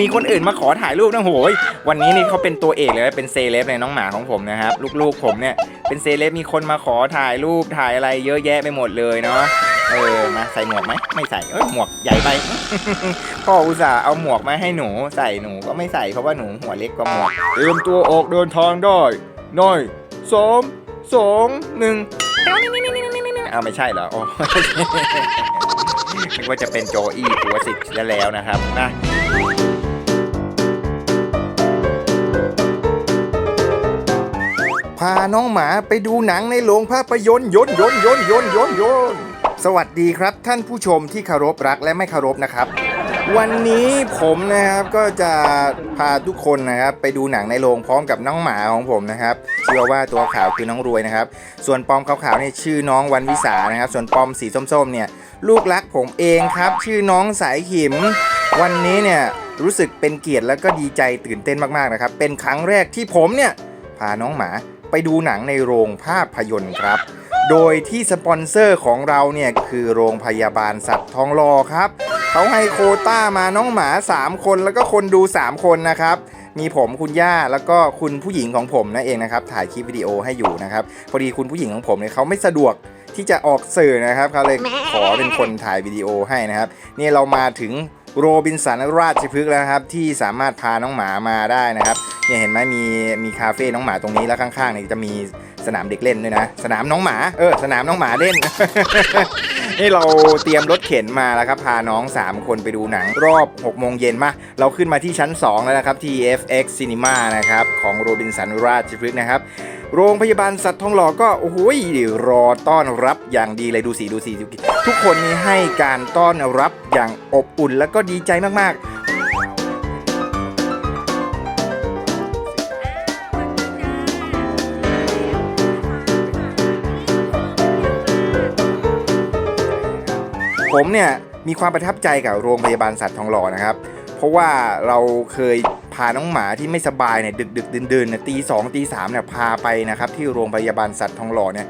มีคนอื่นมาขอถ่ายรูปนะโหยวันนี้นี่เขาเป็นตัวเอกเลยเป็นเซเลบในน้องหมาของผมนะครับลูกๆผมเนี่ยเป็นเซเลบมีคนมาขอถ่ายรูปถ่ายอะไรเยอะแยะไปหมดเลยเนาะเออมาใส่หมวกไหมไม่ใส่เอ้ยหมวกใหญ่ไปพ่ออุตส่าห์เอาหมวกมาให้หนูใส่หนูก็ไม่ใส่เพราะว่าหนูหัวเล็กกว่าหมวกเตรียมตัวออกเดินทางได้น้อยสองสองหนึ่งเอาไม่ใช่เหรอโอ้นึกว่าจะเป็นโจอี้ปัวสิทธิ์ซะแล้วนะครับนะ พาน้องหมาไปดูหนังในโรงภาพยนตร์ยนยนยนยนยนยนสวัสดีครับท่านผู้ชมที่เคารพรักและไม่เคารพนะครับ วันนี้ผมนะครับก็จะพาทุกคนนะครับไปดูหนังในโรงพร้อมกับน้องหมาของผมนะครับเชื่อว่าตัวขาวคือน้องรวยนะครับ ส่วนปอมขาวๆเนี่ยชื่อน้องวันวิสานะครับ ส่วนปอมสีส้มๆเนี่ยลูกรักผมเองครับ ชื่อน้องสายขิม วันนี้เนี่ยรู้สึกเป็นเกียรติแล้วก็ดีใจตื่นเต้นมากๆนะครับ เป็นครั้งแรกที่ผมเนี่ยพาน้องหมา ไปดูหนังในโรงภาพยนตร์ครับ โดยที่สปอนเซอร์ของเราเนี่ยคือโรงพยาบาลสัตว์ทองหล่อครับ เขาให้โคต้ามาน้องหมา 3 คนแล้วก็คนดู 3 คนนะครับมีผมคุณย่าแล้วก็คุณผู้หญิงของผมนั่นเองนะครับถ่ายคลิปวิดีโอให้อยู่นะครับพอดีคุณผู้หญิงของผมเนี่ยเขาไม่สะดวกที่จะออกสื่อนะครับเขาเลยขอเป็นคนถ่ายวิดีโอให้นะครับนี่เรามาถึง โรบินสันราชพฤกษ์แล้วครับ ที่สามารถพาน้องหมามาได้นะครับเนี่ยเห็นไหมมีมีคาเฟ่น้องหมาตรงนี้แล้วข้างๆเนี่ยจะมีสนามเด็กเล่นด้วยนะ สนามน้องหมาเออสนามน้องหมาเล่น นี่เราเตรียมรถเข็นมาแล้วครับ พาน้อง 3 คนไปดูหนังรอบ 6 โมงเย็นมา เราขึ้นมาที่ชั้น 2 แล้วนะครับ ที่ FX Cinema นะครับ ของโรบินสันราชพฤกษ์นะครับ โรงพยาบาลสัตว์ทองหล่อก็ โอ้โหรอต้อนรับอย่างดีเลยดูสีดูสีทุกคนนี้ให้การต้อนรับอย่างอบอุ่นแล้วก็ดีใจมากๆ ผมเนี่ยมีความประทับใจกับโรงพยาบาลสัตว์ทองหล่อนะครับ เพราะว่าเราเคยพาน้องหมาที่ไม่สบายเนี่ยดึกดึกเดื่นเนี่ยตีสองตีสามเนี่ยพาไปนะครับที่โรงพยาบาลสัตว์ทองหล่อเนี่ย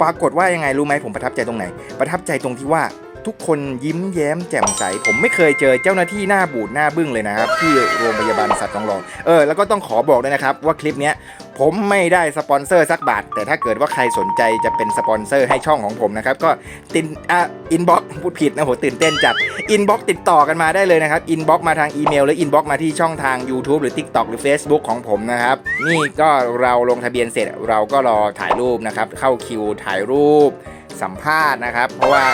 ปรากฏว่ายังไงรู้ไหมผมประทับใจตรงไหน ประทับใจตรงที่ว่า ทุกคนยิ้มแย้มแจ่มใส ผมไม่เคยเจอเจ้าหน้าที่หน้าบูดหน้าบึ้งเลยนะครับ ที่โรงพยาบาลสัตว์ทองหล่อเออแล้วก็ต้องขอบอกด้วยนะครับว่าคลิปเนี้ยผมไม่ได้สปอนเซอร์สักบาท แต่ถ้าเกิดว่าใครสนใจจะเป็นสปอนเซอร์ให้ช่องของผมนะครับก็ตินอะอินบ็อกพูดผิดนะโหตื่นเต้นจัดอินบ็อกติดต่อกันมาได้เลยนะครับอินบ็อกมาทางอีเมลหรืออินบ็อกมาที่ช่องทาง YouTube หรือ TikTok หรือ Facebook ของผมนะครับนี่ก็เราลงทะเบียนเสร็จเราก็รอถ่ายรูปนะครับเข้าคิวถ่ายรูปสัมภาษณ์นะครับ เพราะว่า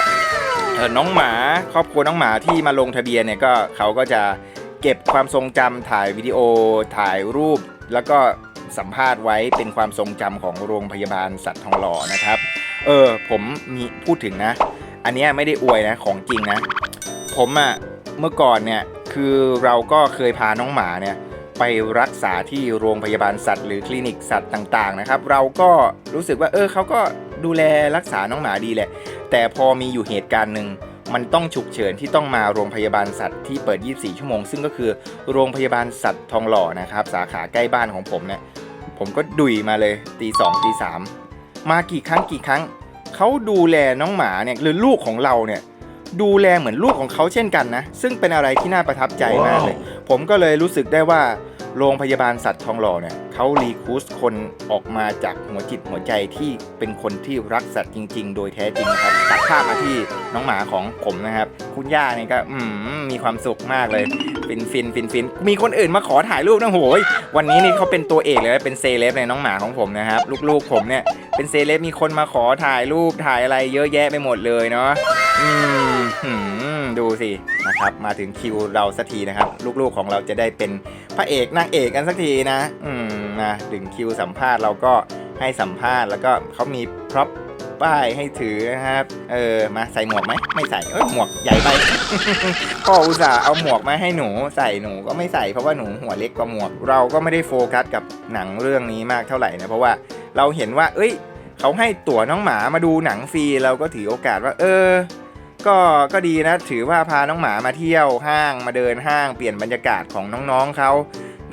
น้องหมาครอบครัวน้องหมาที่มาลงทะเบียนเนี่ยก็เขาก็จะเก็บความทรงจำถ่ายวิดีโอถ่ายรูป แล้วก็สัมภาษณ์ไว้เป็นความทรงจำของโรงพยาบาลสัตว์ทองหล่อนะครับ เออผมมีพูดถึงนะ อันนี้ไม่ได้อวยนะของจริงนะ ผมอะเมื่อก่อนเนี่ยคือเราก็เคยพาน้องหมาเนี่ยไปรักษาที่โรงพยาบาลสัตว์หรือคลินิกสัตว์ต่างๆนะครับ เราก็รู้สึกว่าเออเขาก็ ดูแลรักษาน้องหมาดีแหละ แต่พอมีอยู่เหตุการณ์หนึ่งมันต้องฉุกเฉินที่ต้องมาโรงพยาบาลสัตว์ที่เปิด 24 ชั่วโมง ซึ่งก็คือโรงพยาบาลสัตว์ทองหล่อนะครับ สาขาใกล้บ้านของผมเนี่ยผมก็ดุยมาเลยตีสองตีสามมากี่ครั้งกี่ครั้งเขาดูแลน้องหมาเนี่ยหรือลูกของเราเนี่ยดูแลเหมือนลูกของเขาเช่นกันนะ ซึ่งเป็นอะไรที่น่าประทับใจมากเลย ผมก็เลยรู้สึกได้ว่า โรงพยาบาลสัตว์ทองหล่อเนี่ยเขารีคูสคนออกมาจากหัวจิตหัวใจที่เป็นคนที่รักสัตว์จริง ๆ โดยแท้จริงครับตัดภาพมาที่น้องหมาของผมนะครับ คุณย่าเนี่ยก็มีความสุขมากเลยฟินฟินฟินฟินมีคนอื่นมาขอถ่ายรูปนะโหยวันนี้นี่เขาเป็นตัวเอกเลยเป็นเซเลบในน้องหมาของผมนะครับลูกๆผมเนี่ยเป็นเซเลบมีคนมาขอถ่ายรูปถ่ายอะไรเยอะแยะไปหมดเลยเนาะอืม ดูสินะครับมาถึงคิวเราสักทีนะครับ ลูกๆของเราจะได้เป็นพระเอกนางเอกกันสักทีนะ อืมนะถึงคิวสัมภาษณ์เราก็ให้สัมภาษณ์แล้วก็เขามีพร็อพป้ายให้ถือนะครับ เออ มาใส่หมวกไหม ไม่ใส่ เอ้ยหมวกใหญ่ไป พ่ออุตส่าห์เอาหมวกมาให้หนูใส่หนูก็ไม่ใส่เพราะว่าหนูหัวเล็กกว่าหมวก เราก็ไม่ได้โฟกัสกับหนังเรื่องนี้มากเท่าไหร่นะ เพราะว่าเราเห็นว่า เอ้ย เขาให้ตั๋วน้องหมามาดูหนังฟรี เราก็ถือโอกาสว่า เออ ก็ก็ดีนะถือว่าพาน้องหมามาเที่ยวห้างมาเดินห้างเปลี่ยนบรรยากาศของน้องๆเขา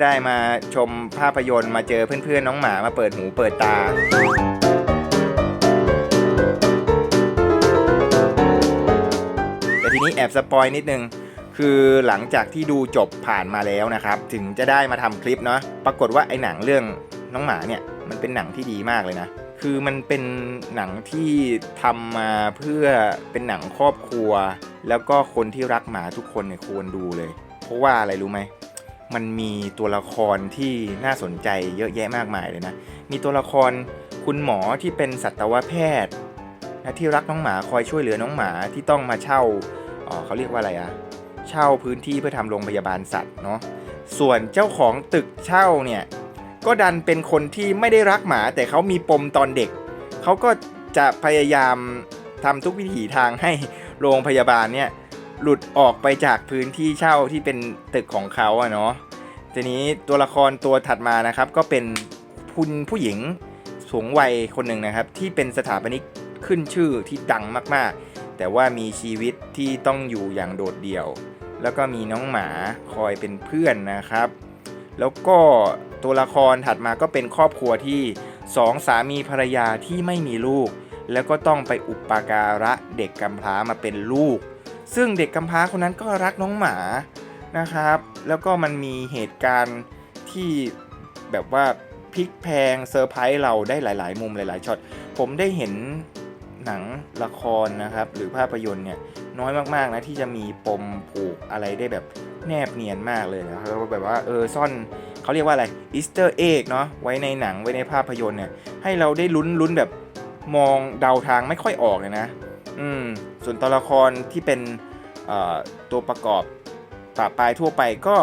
ได้มาชมภาพยนตร์มาเจอเพื่อนๆน้องหมามาเปิดหูเปิดตาแต่ทีนี้แอบสปอยนิดนึง คือหลังจากที่ดูจบผ่านมาแล้วนะครับ ถึงจะได้มาทำคลิปเนาะปรากฏว่าไอ้หนังเรื่องน้องหมาเนี่ยมันเป็นหนังที่ดีมากเลยนะ คือมันเป็นหนังที่ทำมาเพื่อเป็นหนังครอบครัว แล้วก็คนที่รักหมาทุกคนเนี่ยควรดูเลย เพราะว่าอะไรรู้ไหมมันมีตัวละครที่น่าสนใจเยอะแยะมากมายเลยนะ มีตัวละครคุณหมอที่เป็นสัตวแพทย์นะที่รักน้องหมาคอยช่วยเหลือน้องหมาที่ต้องมาเช่าเขาเรียกว่าอะไรอะเช่าพื้นที่เพื่อทำโรงพยาบาลสัตว์เนาะส่วนเจ้าของตึกเช่าเนี่ย ก็ดันเป็นคนที่ไม่ได้รักหมา แต่เขามีปมตอนเด็ก เขาก็จะพยายามทำทุกวิถีทางให้โรงพยาบาลเนี่ยหลุดออกไปจากพื้นที่เช่าที่เป็นตึกของเขาอะเนาะทีนี้ตัวละครตัวถัดมานะครับก็เป็นคุณผู้หญิงสูงวัยคนหนึ่งนะครับ ที่เป็นสถาปนิกขึ้นชื่อที่ดังมากๆ แต่ว่ามีชีวิตที่ต้องอยู่อย่างโดดเดี่ยว แล้วก็มีน้องหมาคอยเป็นเพื่อนนะครับ แล้วก็ ตัวละครถัดมาก็เป็นครอบครัวที่สองสามีภรรยาที่ไม่มีลูก แล้วก็ต้องไปอุปการะเด็กกำพร้ามาเป็นลูก ซึ่งเด็กกำพร้าคนนั้นก็รักน้องหมานะครับ แล้วก็มันมีเหตุการณ์ที่แบบว่าพลิกแพงเซอร์ไพรส์เราได้หลาย ๆ มุมหลาย ๆช็อตผมได้เห็นหนังละครนะครับ หรือภาพยนตร์เนี่ยน้อยมากๆนะที่จะมีปมผูกอะไรได้แบบแนบเนียนมากเลยนะครับแบบว่าเออซ่อน เขาเรียกว่าอะไรอีสเตอร์เอ็กเนาะไว้ในหนังไว้ในภาพยนตร์เนี่ยให้เราได้ลุ้นลุ้นแบบมองเดาทางไม่ค่อยออกเลยนะ อืมส่วนตัวละครที่เป็นตัวประกอบปราปลายทั่วไปก็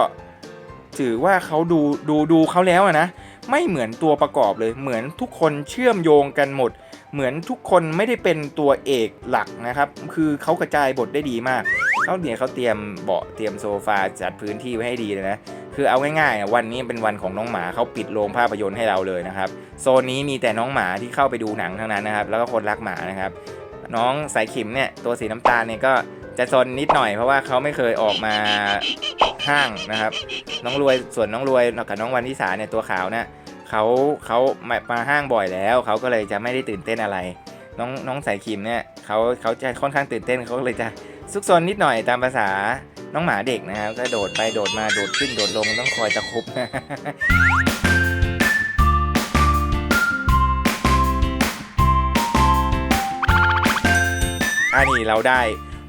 ถือว่าเขาดูดูดูเขาแล้วนะไม่เหมือนตัวประกอบเลย เหมือนทุกคนเชื่อมโยงกันหมด เหมือนทุกคนไม่ได้เป็นตัวเอกหลักนะครับ คือเขากระจายบทได้ดีมาก เขาเนี่ยเขาเตรียมเบาะเตรียมโซฟาจัดพื้นที่ไว้ให้ดีเลยนะคือเอาง่ายๆวันนี้เป็นวันของน้องหมาเขาปิดโรงภาพยนตร์ให้เราเลยนะครับโซนนี้มีแต่น้องหมาที่เข้าไปดูหนังทั้งนั้นนะครับแล้วก็คนรักหมานะครับน้องสายขิมเนี่ยตัวสีน้ำตาลเนี่ยก็จะซนนิดหน่อยเพราะว่าเขาไม่เคยออกมาห้างนะครับ น้องรวยส่วนน้องรวยกับน้องวันทิสาเนี่ยตัวขาวเนี่ยเขาเขามามาห้างบ่อยแล้วเขาก็เลยจะไม่ได้ตื่นเต้นอะไร น้องน้องสายขิมเนี่ยเขาเขาจะค่อนข้างตื่นเต้นเขาก็เลยจะ ซุกซนนิดหน่อยตามภาษาน้องหมาเด็กนะครับก็โดดไปโดดมาโดดขึ้นโดดลงต้องคอยตะครุบอันนี้เราได้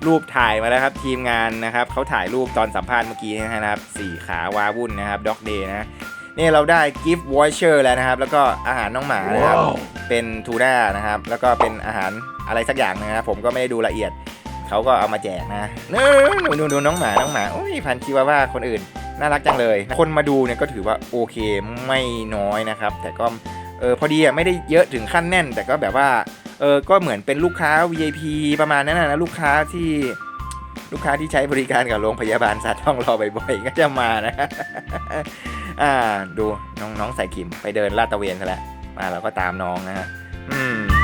รูปถ่ายมาแล้วครับทีมงานนะครับเขาถ่ายรูปตอนสัมภาษณ์เมื่อกี้นะครับสี่ขาวาวุ่นนะครับด็อกเดย์นะนี่เราได้กิฟต์วอชเชอร์แล้วนะครับ แล้วก็อาหารน้องหมานะครับ เป็นทูน่านะครับ แล้วก็เป็นอาหารอะไรสักอย่างนะครับ ผมก็ไม่ได้ดูละเอียด เขาก็เอามาแจกนะนู่นดูดูน้องหมา น้องหมา โอ้ยพันธุ์ชิวาว่าคนอื่น น่ารักจังเลย คนมาดูเนี่ยก็ถือว่าโอเคไม่น้อยนะครับ แต่ก็เออพอดีอะไม่ได้เยอะถึงขั้นแน่น แต่ก็แบบว่าเออก็เหมือนเป็นลูกค้า VIP ประมาณนั้นนะลูกค้าที่ลูกค้าที่ใช้บริการกับโรงพยาบาลสัตว์ต้องรอบ่อยๆก็จะมานะอ่าดูน้องน้องใส่ขิมไปเดินลาดตะเวนซะแล้วมาเราก็ตามน้องนะฮะอืม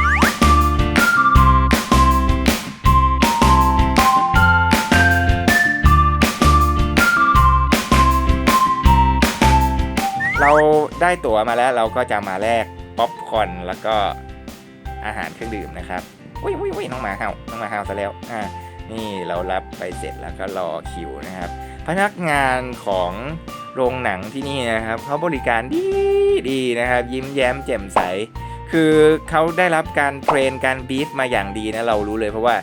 เราได้ตั๋วมาแล้วเราก็จะมาแลกป๊อปคอร์นแล้วก็อาหารเครื่องดื่มนะครับอุ้ยอุ้ยอุ้ยน้องหมาเห่าน้องหมาเห่าซะแล้วอ่านี่เรารับไปเสร็จแล้วก็รอคิวนะครับ พนักงานของโรงหนังที่นี่นะครับเขาบริการดีดีนะครับ ยิ้มแย้มแจ่มใส คือเขาได้รับการเทรนการบีฟมาอย่างดีนะเรารู้เลย เพราะว่า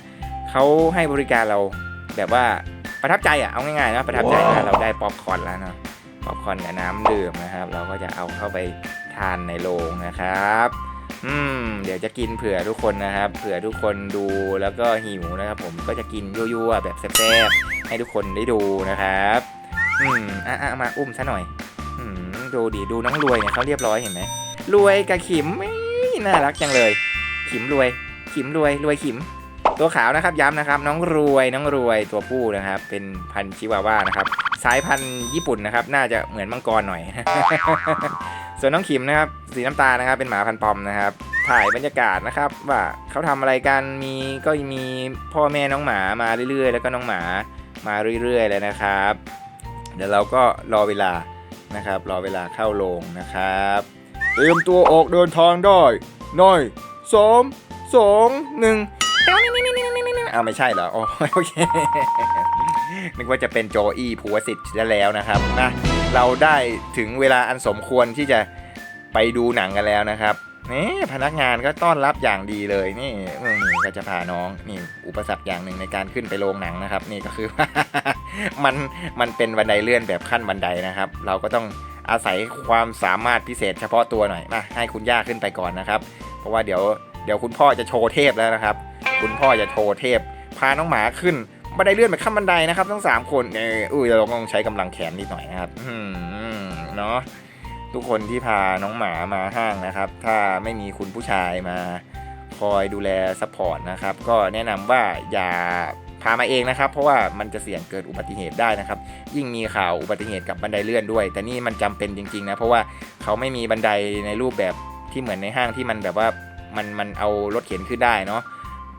เขาให้บริการเราแบบว่าประทับใจอะเอาง่ายๆนะประทับใจนะเราได้ป๊อปคอร์นแล้วเนาะ ป๊อปคอร์นกับน้ำดื่มนะครับ เราก็จะเอาเข้าไปทานในโรงนะครับอืมเดี๋ยวจะกินเผื่อทุกคนนะครับ เผื่อทุกคนดูแล้วก็หิวนะครับ ผมก็จะกินยั่วๆแบบแซ่บๆให้ทุกคนได้ดูนะครับอืมอะมาอุ้มซะหน่อยอืมดูดิดูน้องรวยเนี่ยเขาเรียบร้อยเห็นไหมรวยกับขิมน่ารักจังเลย ขิมรวย ขิมรวยรวยขิม ตัวขาวนะครับย้ำนะครับ น้องรวยน้องรวยตัวผู้นะครับ เป็นพันชิวาว่านะครับ สายพันธุ์ญี่ปุ่นนะครับ น่าจะเหมือนมังกรหน่อย ส่วนน้องขิมนะครับ สีน้ำตาลนะครับ เป็นหมาพันธุ์ปอมนะครับ ถ่ายบรรยากาศนะครับ ว่าเขาทำอะไรกัน มีก็มีพ่อแม่น้องหมามาเรื่อยๆ แล้วก็น้องหมามาเรื่อยๆเลยนะครับ เดี๋ยวเราก็รอเวลานะครับ รอเวลาเข้าโรงนะครับเตรียมตัวออกเดินทางได้หน่อยสองสองหนึ่งอ้าวไม่ใช่เหรอโอเค นึกว่าจะเป็นโจอี้ภูวสิทธิ์แล้วนะครับนะเราได้ถึงเวลาอันสมควรที่จะไปดูหนังกันแล้วนะครับนี่พนักงานก็ต้อนรับอย่างดีเลยนี่ก็จะพาน้องนี่อุปสรรคอย่างหนึ่งในการขึ้นไปโรงหนังนะครับ นี่ก็คือ มันมันเป็นบันไดเลื่อนแบบขั้นบันไดนะครับ เราก็ต้องอาศัยความสามารถพิเศษเฉพาะตัวหน่อยมาให้คุณย่าขึ้นไปก่อนนะครับ เพราะว่าเดี๋ยวเดี๋ยวคุณพ่อจะโชว์เทพแล้วนะครับ คุณพ่อจะโชว์เทพ พาน้องหมาขึ้น บันไดเลื่อนไปขั้นบันไดนะครับทั้งสามคนเอออุ้ยเราต้องใช้กำลังแขนนิดหน่อยนะครับอืมเนาะทุกคนที่พาน้องหมามาห้างนะครับ ถ้าไม่มีคุณผู้ชายมาคอยดูแลซัพพอร์ตนะครับ ก็แนะนำว่าอย่าพามาเองนะครับ เพราะว่ามันจะเสี่ยงเกิดอุบัติเหตุได้นะครับ ยิ่งมีข่าวอุบัติเหตุกับบันไดเลื่อนด้วย แต่นี่มันจำเป็นจริงๆนะเพราะว่าเขาไม่มีบันไดในรูปแบบที่เหมือนในห้างที่มันแบบว่ามันมันเอารถเข็นขึ้นได้เนาะ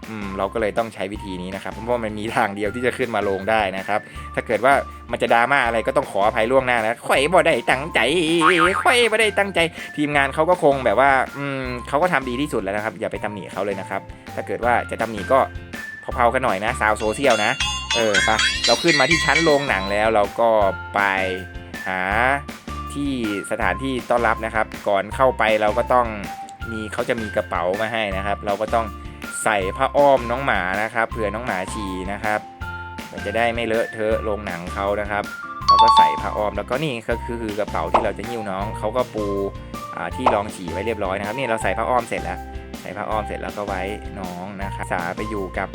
อืมเราก็เลยต้องใช้วิธีนี้นะครับ เพราะว่ามันมีทางเดียวที่จะขึ้นมาลงได้นะครับ ถ้าเกิดว่ามันจะดราม่าอะไรก็ต้องขออภัยล่วงหน้านะข่อยบ่ได้ตั้งใจข่อยบ่ได้ตั้งใจ ทีมงานเขาก็คงแบบว่าอืมเขาก็ทำดีที่สุดแล้วนะครับ อย่าไปตำหนิเขาเลยนะครับ ถ้าเกิดว่าจะตำหนิก็เผาๆกันหน่อยนะสาวโซเชียลนะ เออปะเราขึ้นมาที่ชั้นโรงหนังแล้วเราก็ไปหาที่สถานที่ต้อนรับนะครับ ก่อนเข้าไปเราก็ต้องมีเขาจะมีกระเป๋ามาให้นะครับ เราก็ต้อง ใส่ผ้าอ้อมน้องหมานะครับเผื่อน้องหมาฉี่นะครับ มันจะได้ไม่เลอะเทอะโรงหนังเขานะครับเราก็ใส่ผ้าอ้อมแล้วก็นี่ก็คือกระเป๋าที่เราจะหิ้วน้องเขาก็ปูที่รองฉี่ไว้เรียบร้อยนะครับนี่เราใส่ผ้าอ้อมเสร็จแล้ว ใส่ผ้าอ้อมเสร็จแล้วก็ไว้น้องนะครับสาไปอยู่กับ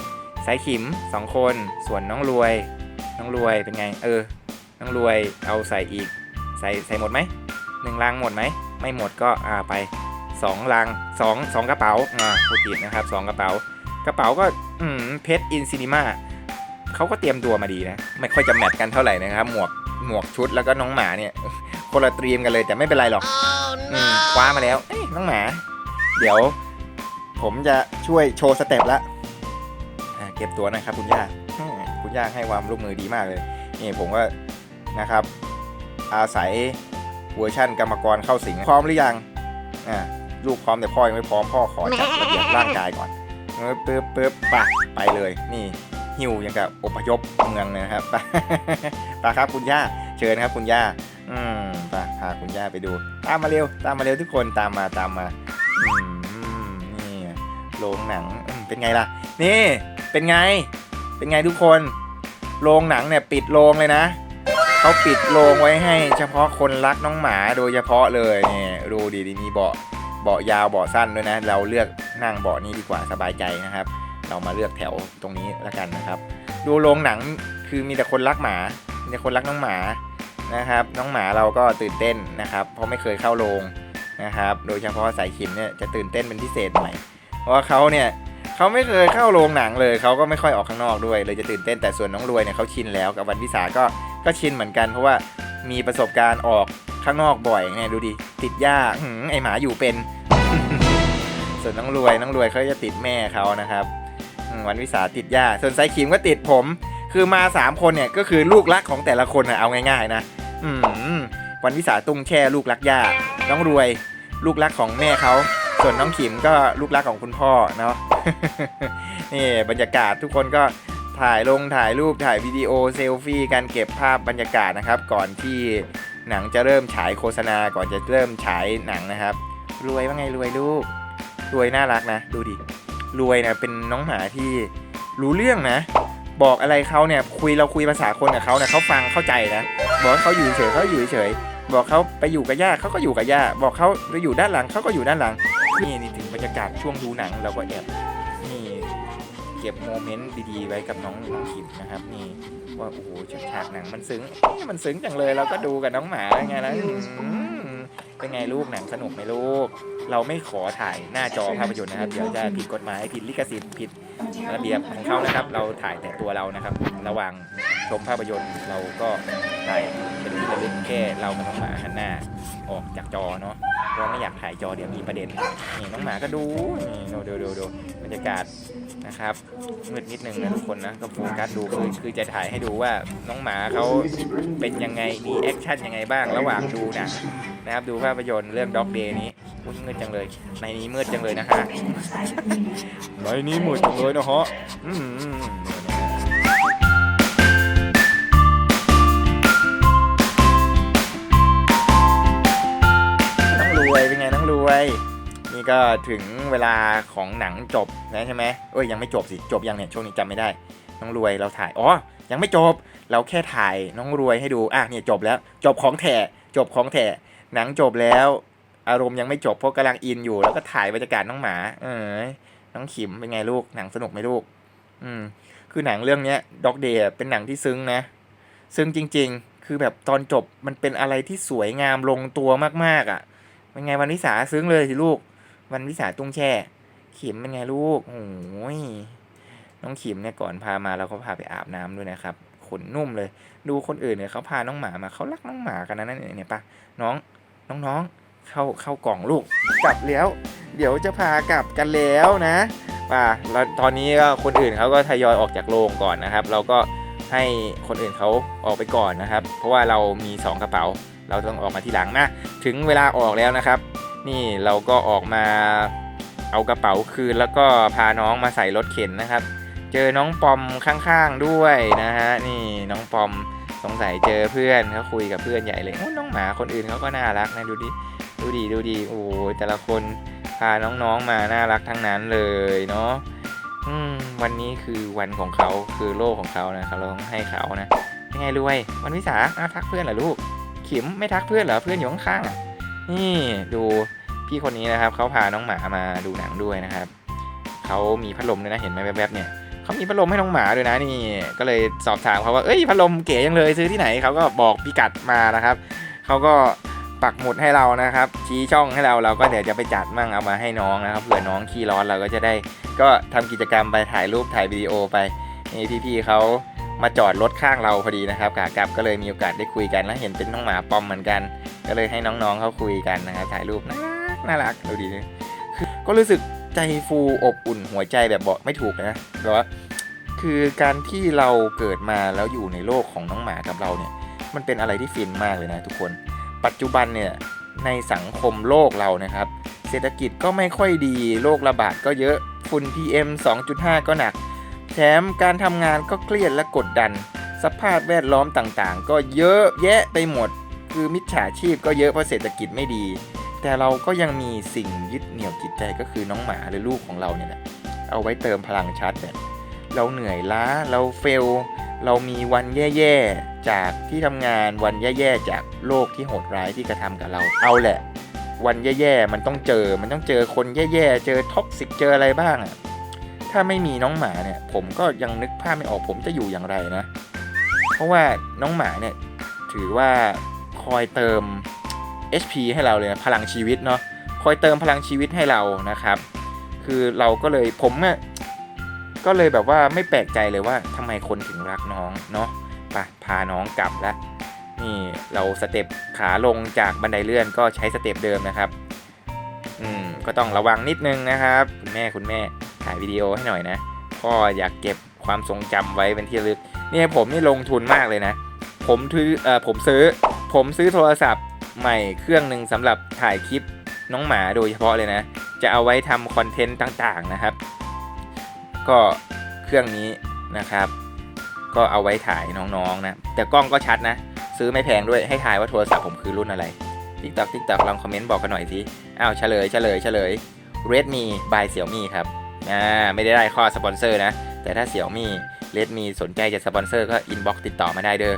สายขิมสองคน ส่วนน้องรวย น้องรวยเป็นไง เออ น้องรวยเอาใส่อีก ใส่ใส่หมดไหมหนึ่งลังหมดไหม ไม่หมดก็อ่าไป สองลังสองสองกระเป๋าอ่าพูดผิดนะครับสองกระเป๋า กระเป๋าก็อืมเพชรอินซินิมาเขาก็เตรียมตัวมาดีนะ ไม่ค่อยจะแมทกันเท่าไหร่นะครับ หมวกหมวกชุดแล้วก็น้องหมาเนี่ยคนละเตรียมกันเลยแต่ไม่เป็นไรหรอกอืมคว้ามาแล้วเอ้ยน้องหมา เดี๋ยว ผมจะช่วยโชว์สเต็ปละอ่าเก็บตัวหน่อยครับคุณย่าอืมคุณย่าให้ความร่วมมือดีมากเลยนี่ผมก็นะครับ อาศัยเวอร์ชั่นกรรมกรเข้าสิงพร้อมหรือยังอ่า ลูกพร้อมแต่พ่อยังไม่พร้อมพ่อขอจัดระเบียบร่างกายก่อนเออปึ๊บปึ๊บปะไปเลยนี่หิวยังกับอพยพเมืองนะครับไปไปครับคุณย่าเชิญครับคุณย่าอืมไปพาคุณย่าไปดู ตามมาเร็ว ตามมาเร็วทุกคนตามมาตามมาอืมนี่โรงหนังเป็นไงล่ะ นี่เป็นไง เป็นไงทุกคนโรงหนังเนี่ยปิดโรงเลยนะเขาปิดโรงไว้ให้เฉพาะคนรักน้องหมาโดยเฉพาะเลยนี่ดูดีดีมีเบาะ เบาะยาวเบาะสั้นด้วยนะ เราเลือกนั่งเบาะนี้ดีกว่าสบายใจนะครับ เรามาเลือกแถวตรงนี้แล้วกันนะครับ ดูโรงหนังคือมีแต่คนรักหมา มีแต่คนรักน้องหมานะครับ น้องหมาเราก็ตื่นเต้นนะครับ เพราะไม่เคยเข้าโรงนะครับ โดยเฉพาะสายขิมเนี่ยจะตื่นเต้นเป็นพิเศษหน่อยเพราะว่าเขาเนี่ยเขาไม่เคยเข้าโรงหนังเลยเขาก็ไม่ค่อยออกข้างนอกด้วย เลยจะตื่นเต้นแต่ส่วนน้องรวยเนี่ยเขาชินแล้วกับวันวิสาก็ก็ชินเหมือนกัน เพราะว่ามีประสบการณ์ออก ข้างนอกบ่อยเนี่ยดูดิติดหญ้าไอหมาอยู่เป็น ส่วนน้องรวยน้องรวยเขาจะติดแม่เขานะครับวันวิสาติดย่าส่วนไซคิมก็ติดผม คือมาสามคนเนี่ยก็คือลูกรักของแต่ละคนนะเอาง่ายๆนะอืวันวิสาตุ้งแช่ลูกรักย่าน้องรวย ลูกรักของแม่เขาส่วนน้องขิมก็ลูกรักของคุณพ่อเนาะนี่บรรยากาศทุกคนก็ถ่ายลงถ่ายรูปถ่ายวิดีโอเซลฟี่การเก็บภาพบรรยากาศนะครับ ก่อนที่ หนังจะเริ่มฉายโฆษณาก่อนจะเริ่มฉายหนังนะครับ รวยว่าไงรวยลูก รวยน่ารักนะ ดูดิ รวยนะเป็นน้องหมาที่รู้เรื่องนะ บอกอะไรเขาเนี่ยคุยเราคุยภาษาคนกับเขาเนี่ยเขาฟังเข้าใจนะ บอกเขาอยู่เฉยเขาอยู่เฉย บอกเขาไปอยู่กับย่าเขาก็อยู่กับย่าบอกเขาไปอยู่ด้านหลังเขาก็อยู่ด้านหลังนี่นี่ถึงบรรยากาศช่วงดูหนังเราก็แอบนี่เก็บโมเมนต์ดีๆไว้กับน้องน้องขิมนะครับนี่ ว่าโอ้โหฉากหนังมันซึ้งมันซึ้งจังเลยเราก็ดูกับน้องหมาไงนะอืมเป็นไงลูกหนังสนุกไหมลูก เราไม่ขอถ่ายหน้าจอภาพยนตร์นะครับ เดี๋ยวจะผิดกฎหมายผิดลิขสิทธิ์ผิด ระเบียบของเขานะครับ เราถ่ายแต่ตัวเรานะครับ ระหว่างชมภาพยนตร์เราก็ถ่ายเป็นที่ระลึกแค่เรากับน้องหมาหันหน้าออกจากจอเนาะเราไม่อยากถ่ายจอเดี๋ยวมีประเด็นนี่น้องหมาก็ดูนี่ดูดูดูดบรรยากาศนะครับมืดนิดนึงนะทุกคนนะก็โฟกัสดูคือคือจะถ่ายให้ดูว่าน้องหมาเขาเป็นยังไงมีแอคชั่นยังไงบ้างระหว่างดูนังนะครับดูภาพยนตร์เรื่อง Dog Day นีุ้้ยมืดจังเลย ในนี้มืดจังเลยนะฮะ ในนี้มืดจังเลยนะฮะต้องรวยเป็นไงต้องรวย นี่ก็ถึงเวลาของหนังจบนะใช่ไหมเอ้ยยังไม่จบสิ จบยังเนี่ยช่วงนี้จำไม่ได้น้องรวยเราถ่าย อ๋อ ยังไม่จบ เราแค่ถ่ายน้องรวยให้ดู อะเนี่ยจบแล้ว จบของแถจบของแถหนังจบแล้ว อารมณ์ยังไม่จบเพราะกำลังอินอยู่ แล้วก็ถ่ายบรรยากาศน้องหมา เออน้องขิมเป็นไงลูกหนังสนุกไหมลูก อืม คือหนังเรื่องเนี้ยด็อกเดย์เป็นหนังที่ซึ้งนะ ซึ้งจริง ๆ คือแบบตอนจบมันเป็นอะไรที่สวยงามลงตัวมากๆอะ เป็นไงวันวิสาซึ้งเลยสิลูก วันวิสาตุ้งแช่ ขิมเป็นไงลูก โอ้ยน้องขิมเนี่ยก่อนพามาเราก็พาไปอาบน้ำด้วยนะครับขนนุ่มเลย ดูคนอื่นเนี่ยเขาพาน้องหมามาเขารักน้องหมากันนะนั่นเนี่ยปะน้องน้องๆ เข้าเข้ากล่องลูกกลับแล้ว เดี๋ยวจะพากลับกันแล้วนะป่ะแล้วตอนนี้ก็คนอื่นเขาก็ทยอยออกจากโรงก่อนนะครับ เราก็ให้คนอื่นเขาออกไปก่อนนะครับ เพราะว่าเรามีสองกระเป๋า เราต้องออกมาที่หลังนะถึงเวลาออกแล้วนะครับ นี่เราก็ออกมาเอากระเป๋าคืนแล้วก็พาน้องมาใส่รถเข็นนะครับ เจอน้องปอมข้างๆด้วยนะฮะนี่น้องปอมสงสัยเจอเพื่อนเขาคุยกับเพื่อนใหญ่เลยน้องหมาคนอื่นเขาก็น่ารักนะดูดิ ดูดีดูดีโอ้ยแต่ละคนพาน้องๆมาน่ารักทั้งนั้นเลยเนาะวันนี้คือวันของเขาคือโลกของเขานะครับเราต้องให้เขานะยังไงรวยวันวิสาอ้าวทักเพื่อนเหรอลูกขิมไม่ทักเพื่อนเหรอเพื่อนอยู่ข้างๆนี่ดูพี่คนนี้นะครับเขาพาน้องหมามาดูหนังด้วยนะครับเขามีพัดลมด้วยนะเห็นไหมแวบๆเนี่ยเขามีพัดลมให้น้องหมาด้วยนะนี่ก็เลยสอบถามเขาว่าเอ้ยพัดลมเก๋ยังเลยซื้อที่ไหนเขาก็บอกพิกัดมานะครับเขาก็ ปักหมุดให้เรานะครับ ชี้ช่องให้เราเราก็เดี๋ยวจะไปจัดมั่งเอามาให้น้องนะครับเผื่อน้องขี้ร้อนเราก็จะได้ ก็ทำกิจกรรมไปถ่ายรูปถ่ายวิดีโอไปนี่พี่ๆเขามาจอดรถข้างเราพอดีนะครับขากลับก็เลยมีโอกาสได้คุยกันแล้วเห็นเป็นน้องหมาปอมเหมือนกัน ก็เลยให้น้องๆเขาคุยกันนะครับถ่ายรูปน่ารักน่ารักดูดีนะคือก็รู้สึกใจฟูอบอุ่นหัวใจแบบบอกไม่ถูกนะเพราะว่าคือการที่เราเกิดมาแล้วอยู่ในโลกของน้องหมากับเราเนี่ย มันเป็นอะไรที่ฟินมากเลยนะทุกคน ปัจจุบันเนี่ยในสังคมโลกเรานะครับ เศรษฐกิจก็ไม่ค่อยดีโรคระบาดก็เยอะฝุ่น PM 2.5 ก็หนัก แถมการทำงานก็เครียดและกดดัน สภาพแวดล้อมต่างๆ ก็เยอะแยะไปหมด คือมิจฉาชีพก็เยอะเพราะเศรษฐกิจไม่ดี แต่เราก็ยังมีสิ่งยึดเหนี่ยวจิตใจก็คือน้องหมาหรือลูกของเราเนี่ยแหละเอาไว้เติมพลังชาร์จแบตเราเหนื่อยล้าเราเฟล เรามีวันแย่ๆ จากที่ทำงานวันแย่ๆจากโลกที่โหดร้ายที่กระทำกับเรา เอาแหละ วันแย่ๆมันต้องเจอ มันต้องเจอคนแย่ๆ เจอท็อกซิกเจออะไรบ้างอะถ้าไม่มีน้องหมาเนี่ย ผมก็ยังนึกภาพไม่ออกผมจะอยู่อย่างไรนะ เพราะว่าน้องหมาเนี่ย ถือว่าคอยเติม HP ให้เราเลยนะพลังชีวิตเนาะคอยเติมพลังชีวิตให้เรานะครับ คือเราก็เลยผมอะก็เลยแบบว่าไม่แปลกใจเลยว่าทำไมคนถึงรักน้องเนาะ ไปพาน้องกลับแล้วนี่เราสเต็ปขาลงจากบันไดเลื่อนก็ใช้สเต็ปเดิมนะครับ อืมก็ต้องระวังนิดนึงนะครับ คุณแม่คุณแม่ถ่ายวิดีโอให้หน่อยนะพ่ออยากเก็บความทรงจำไว้เป็นที่ลึก นี่ผมนี่ลงทุนมากเลยนะ ผมถือเอ่อผมซื้อ ผมซื้อโทรศัพท์ใหม่เครื่องหนึ่งสำหรับถ่ายคลิปน้องหมาโดยเฉพาะเลยนะ จะเอาไว้ทำคอนเทนต์ต่างๆนะครับ ก็เครื่องนี้นะครับ ก็เอาไว้ถ่ายน้องๆนะ แต่กล้องก็ชัดนะ ซื้อไม่แพงด้วยให้ถ่ายว่าโทรศัพท์ผมคือรุ่นอะไรติ๊กตอกติ๊กตอกลองคอมเมนต์บอกกันหน่อยสิอ้าวเฉลยเฉลยเฉลย Redmi by Xiaomi ครับอ่าไม่ได้ได้ข้อสปอนเซอร์นะ แต่ถ้า Xiaomi Redmi สนใจจะสปอนเซอร์ก็อินบ็อกติดต่อมาได้เด้อ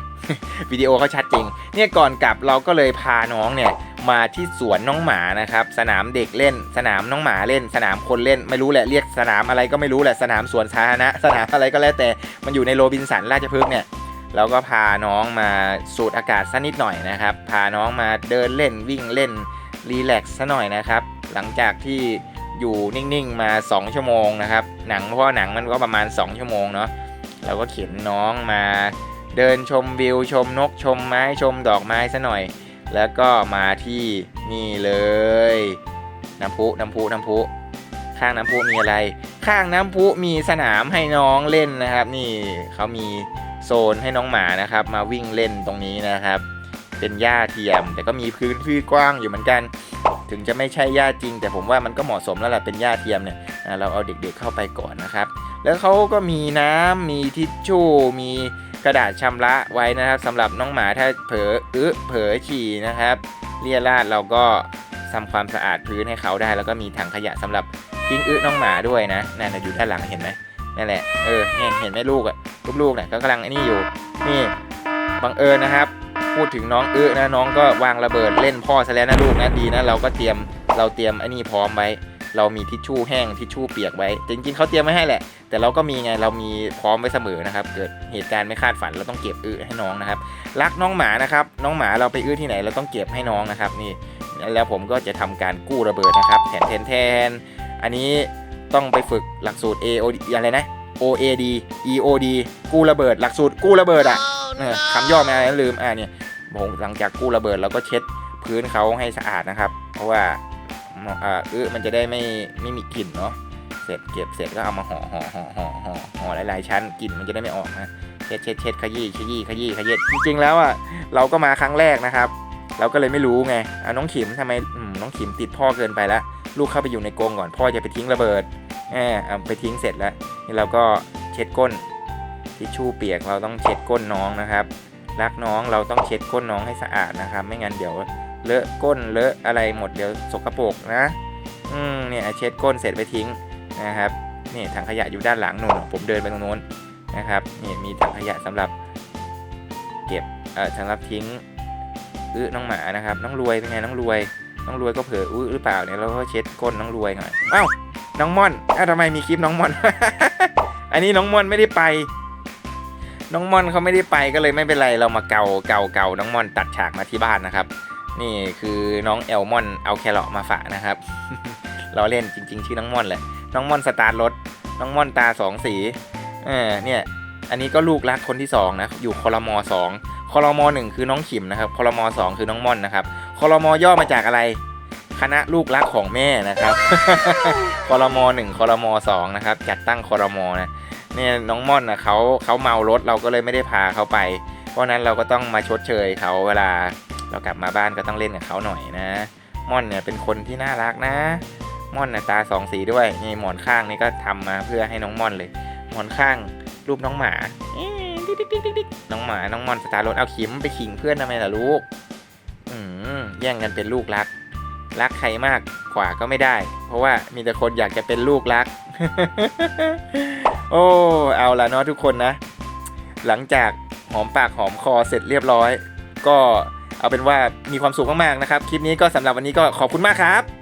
วิดีโอเขาชัดจริง เนี่ยก่อนกลับเราก็เลยพาน้องเนี่ยมาที่สวนน้องหมานะครับ สนามเด็กเล่น สนามน้องหมาเล่น สนามคนเล่น ไม่รู้แหละเรียกสนามอะไรก็ไม่รู้แหละสนามสวนสาธารณะ สนามอะไรก็แล้วแต่มันอยู่ในโรบินสันราชพฤกษ์เนี่ยเราก็พาน้องมาสูดอากาศสักนิดหน่อยนะครับ พาน้องมาเดินเล่นวิ่งเล่นรีแลกซ์ซะหน่อยนะครับ หลังจากที่อยู่นิ่งๆมา 2 ชั่วโมงนะครับ หนังเพราะหนังมันก็ประมาณ 2 ชั่วโมงเนาะเราก็เข็นน้องมา เดินชมวิวชมนกชมไม้ชมดอกไม้ซะหน่อย แล้วก็มาที่นี่เลย น้ำพุน้ำพุน้ำพุข้างน้ำพุมีอะไร ข้างน้ำพุมีสนามให้น้องเล่นนะครับ นี่เขามีโซนให้น้องหมานะครับ มาวิ่งเล่นตรงนี้นะครับ เป็นหญ้าเทียม แต่ก็มีพื้นที่กว้างอยู่เหมือนกัน ถึงจะไม่ใช่หญ้าจริง แต่ผมว่ามันก็เหมาะสมแล้วแหละเป็นหญ้าเทียมเนี่ยเราเอาเด็กๆเข้าไปก่อนนะครับ แล้วเขาก็มีน้ำมีทิชชู่มี กระดาษชำระไว้นะครับสำหรับน้องหมาถ้าเผลออึเผลอฉี่นะครับเลียราดเราก็ทำความสะอาดพื้นให้เขาได้ แล้วก็มีถังขยะสำหรับทิ้งอึน้องหมาด้วยนะนั่นอยู่ด้านหลังเห็นไหมนั่นแหละเออเนี่ยเห็นไหมลูกอะลูกๆเนี่ยก็กำลังไอ้นี่อยู่นี่บังเอิญนะครับ พูดถึงน้องอึนะน้องก็วางระเบิดเล่นพ่อซะแล้วนะลูกนะดีนะเราก็เตรียมเราเตรียมไอ้นี่พร้อมไว้ เรามีทิชชู่แห้งทิชชู่เปียกไว้แต่จริงๆเขาเตรียมไว้ให้แหละ แต่เราก็มีไงเรามีพร้อมไว้เสมอนะครับ เกิดเหตุการณ์ไม่คาดฝันเราต้องเก็บอึให้น้องนะครับ รักน้องหมานะครับ น้องหมาเราไปอื้อที่ไหนเราต้องเก็บให้น้องนะครับ นี่แล้วผมก็จะทำการกู้ระเบิดนะครับแทนแทนแทนอันนี้ต้องไปฝึกหลักสูตร AOD อะไรนะ OAD EOD กู้ระเบิด หลักสูตรกู้ระเบิดอะเออคำย่อมาอะไรนะลืมอ่าเนี่ยผมหลังจากกู้ระเบิดเราก็เช็ดพื้นเขาให้สะอาดนะครับ เพราะว่า อ่าอื้อมันจะได้ไม่ไม่มีกลิ่นเนาะเสร็จเก็บเสร็จก็เอามาห่อห่อห่อห่อห่อห่อหลายๆชั้นกลิ่นมันจะได้ไม่ออกนะเช็ดเช็ดเช็ดขยี้ขยี้ขยี้ขยี้จริงๆแล้วอะเราก็มาครั้งแรกนะครับ เราก็เลยไม่รู้ไงอะน้องขิมทำไมน้องขิมติดพ่อเกินไปละลูกเข้าไปอยู่ในกรงก่อนพ่อจะไปทิ้งระเบิดแอบไปทิ้งเสร็จแล้วนี่เราก็เช็ดก้นทิชชู่เปียกเราต้องเช็ดก้นน้องนะครับ รักน้องเราต้องเช็ดก้นน้องให้สะอาดนะครับ ไม่งั้นเดี๋ยว เลอะก้นเลอะอะไรหมดเดี๋ยวสกปรกนะ อืมเนี่ยเช็ดก้นเสร็จไปทิ้งนะครับนี่ถังขยะอยู่ด้านหลังนู่นผมเดินไปตรงนู้นนะครับนี่มีถังขยะสำหรับเก็บเอ่อสำหรับทิ้งอื้อน้องหมานะครับ น้องรวยเป็นไงน้องรวย น้องรวยก็เผลออื้อหรือเปล่าเนี่ยเราก็เช็ดก้นน้องรวยหน่อยเอ้าน้องม่อนอ้าวทำไมมีคลิปน้องม่อน อันนี้น้องม่อนไม่ได้ไป น้องม่อนเขาไม่ได้ไปก็เลยไม่เป็นไรเรามาเกาเกาเกาน้องม่อนตัดฉากมาที่บ้านนะครับ นี่คือน้องแอลมอนเอาแครอทมาฝากนะครับ เราเล่นจริง ๆ ชื่อน้องมอนแหละ น้องมอนสตาร์รถ น้องมอนตาสองสี เออเนี่ยอันนี้ก็ลูกรักคนที่สองนะอยู่คอรมอสองคอรมอหนึ่งคือน้องขิมนะครับคอรมอสองคือน้องม่อนนะครับคอรมอย่อมาจากอะไร คณะลูกรักของแม่นะครับคอรมอหนึ่งคอรมอสองนะครับจัดตั้งคอรมอนะเนี่ยน้องม่อนนะเขาเขาเมารถเราก็เลยไม่ได้พาเขาไป เพราะนั้นเราก็ต้องมาชดเชยเขาเวลา เรากลับมาบ้านก็ต้องเล่นกับเขาหน่อยนะม่อนเนี่ยเป็นคนที่น่ารักนะ ม่อนน่ะตาสองสีด้วยนี่หมอนข้างนี่ก็ทำมาเพื่อให้น้องม่อนเลย หมอนข้างรูปน้องหมาน้องหมาน้องม่อนสตาร์รถเอาขิมไปขิงเพื่อนทำไมล่ะลูกอืมแย่งกันเป็นลูกรัก รักใครมากกว่าก็ไม่ได้ เพราะว่ามีแต่คนอยากจะเป็นลูกรัก โอ้เอาละเนาะทุกคนนะ หลังจากหอมปากหอมคอเสร็จเรียบร้อย ก็ เอาเป็นว่ามีความสุขมากๆนะครับ คลิปนี้ก็สำหรับวันนี้ก็ขอบคุณมากครับ